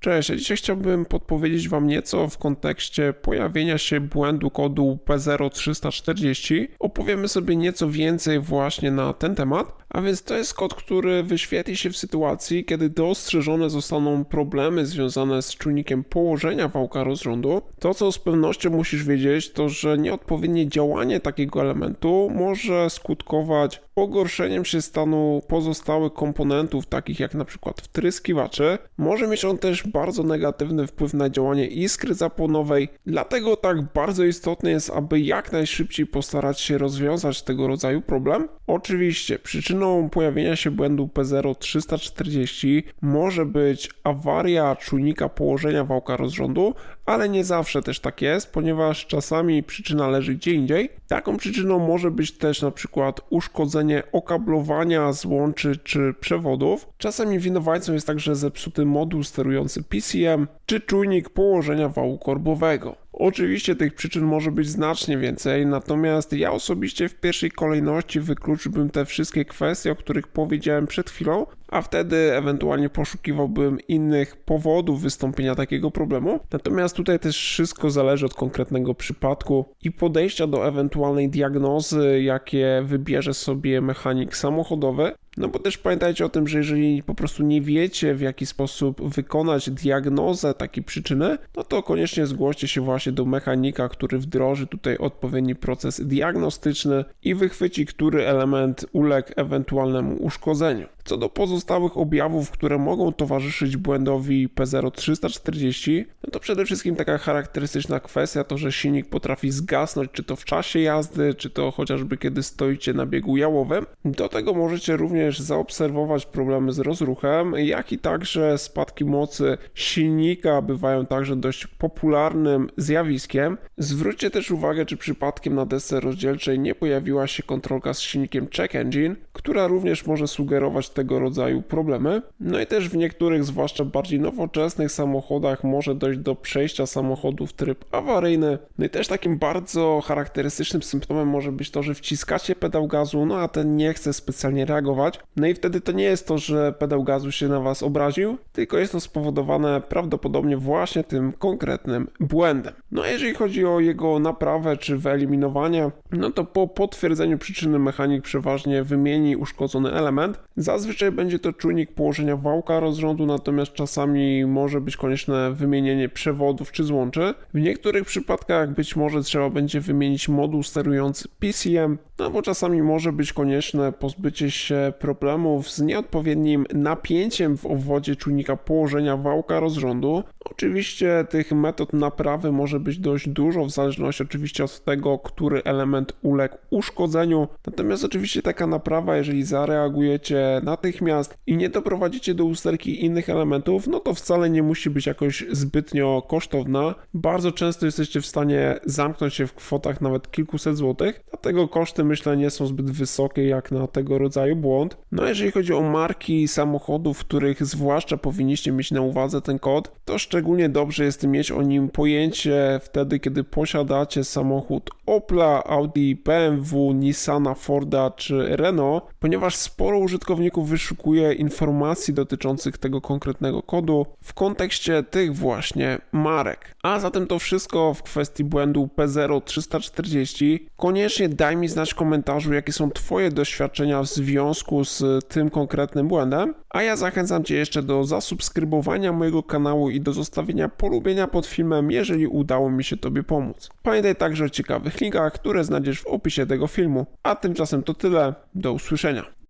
Cześć, dzisiaj chciałbym podpowiedzieć Wam nieco w kontekście pojawienia się błędu kodu P0340. Opowiemy sobie nieco więcej właśnie na ten temat, a więc to jest kod, który wyświetli się w sytuacji, kiedy dostrzeżone zostaną problemy związane z czujnikiem położenia wałka rozrządu. To, co z pewnością musisz wiedzieć, to że nieodpowiednie działanie takiego elementu może skutkować pogorszeniem się stanu pozostałych komponentów, takich jak na przykład wtryskiwacze. Może mieć on też bardzo negatywny wpływ na działanie iskry zapłonowej, dlatego tak bardzo istotne jest, aby jak najszybciej postarać się rozwiązać tego rodzaju problem. Oczywiście przyczyną pojawienia się błędu P0340 może być awaria czujnika położenia wałka rozrządu, ale nie zawsze też tak jest, ponieważ czasami przyczyna leży gdzie indziej. Taką przyczyną może być też na przykład uszkodzenie okablowania złączy czy przewodów. Czasami winowajcą jest także zepsuty moduł sterujący PCM czy czujnik położenia wału korbowego. Oczywiście tych przyczyn może być znacznie więcej, natomiast ja osobiście w pierwszej kolejności wykluczyłbym te wszystkie kwestie, o których powiedziałem przed chwilą, a wtedy ewentualnie poszukiwałbym innych powodów wystąpienia takiego problemu. Natomiast tutaj też wszystko zależy od konkretnego przypadku i podejścia do ewentualnej diagnozy, jakie wybierze sobie mechanik samochodowy. No bo też pamiętajcie o tym, że jeżeli po prostu nie wiecie w jaki sposób wykonać diagnozę takiej przyczyny, no to koniecznie zgłoście się właśnie do mechanika, który wdroży tutaj odpowiedni proces diagnostyczny i wychwyci, który element uległ ewentualnemu uszkodzeniu. Co do pozostałych objawów, które mogą towarzyszyć błędowi P0340, no to przede wszystkim taka charakterystyczna kwestia to, że silnik potrafi zgasnąć, czy to w czasie jazdy, czy to chociażby kiedy stoicie na biegu jałowym. Do tego możecie również zaobserwować problemy z rozruchem, jak i także spadki mocy silnika bywają także dość popularnym zjawiskiem. Zwróćcie też uwagę, czy przypadkiem na desce rozdzielczej nie pojawiła się kontrolka z silnikiem check engine, która również może sugerować tego rodzaju problemy. No i też w niektórych, zwłaszcza bardziej nowoczesnych samochodach, może dojść do przejścia samochodu w tryb awaryjny. No i też takim bardzo charakterystycznym symptomem może być to, że wciskacie pedał gazu, no a ten nie chce specjalnie reagować. No i wtedy to nie jest to, że pedał gazu się na Was obraził, tylko jest to spowodowane prawdopodobnie właśnie tym konkretnym błędem. No a jeżeli chodzi o jego naprawę czy wyeliminowanie, no to po potwierdzeniu przyczyny mechanik przeważnie wymieni uszkodzony element. Zazwyczaj będzie to czujnik położenia wałka rozrządu, natomiast czasami może być konieczne wymienienie przewodów czy złączy. W niektórych przypadkach być może trzeba będzie wymienić moduł sterujący PCM, no bo czasami może być konieczne pozbycie się problemów z nieodpowiednim napięciem w obwodzie czujnika położenia wałka rozrządu. Oczywiście tych metod naprawy może być dość dużo, w zależności oczywiście od tego, który element uległ uszkodzeniu. Natomiast oczywiście taka naprawa, jeżeli zareagujecie natychmiast i nie doprowadzicie do usterki innych elementów, no to wcale nie musi być jakoś zbytnio kosztowna. Bardzo często jesteście w stanie zamknąć się w kwotach nawet kilkuset złotych, dlatego koszty myślę nie są zbyt wysokie jak na tego rodzaju błąd. No jeżeli chodzi o marki samochodów, których zwłaszcza powinniście mieć na uwadze ten kod, to szczególnie dobrze jest mieć o nim pojęcie wtedy, kiedy posiadacie samochód Opla, Audi, BMW, Nissana, Forda czy Renault, ponieważ sporo użytkowników wyszukuje informacji dotyczących tego konkretnego kodu w kontekście tych właśnie marek. A zatem to wszystko w kwestii błędu P0340. Koniecznie daj mi znać komentarzu, jakie są Twoje doświadczenia w związku z tym konkretnym błędem, a ja zachęcam Cię jeszcze do zasubskrybowania mojego kanału i do zostawienia polubienia pod filmem, jeżeli udało mi się Tobie pomóc. Pamiętaj także o ciekawych linkach, które znajdziesz w opisie tego filmu. A tymczasem to tyle. Do usłyszenia.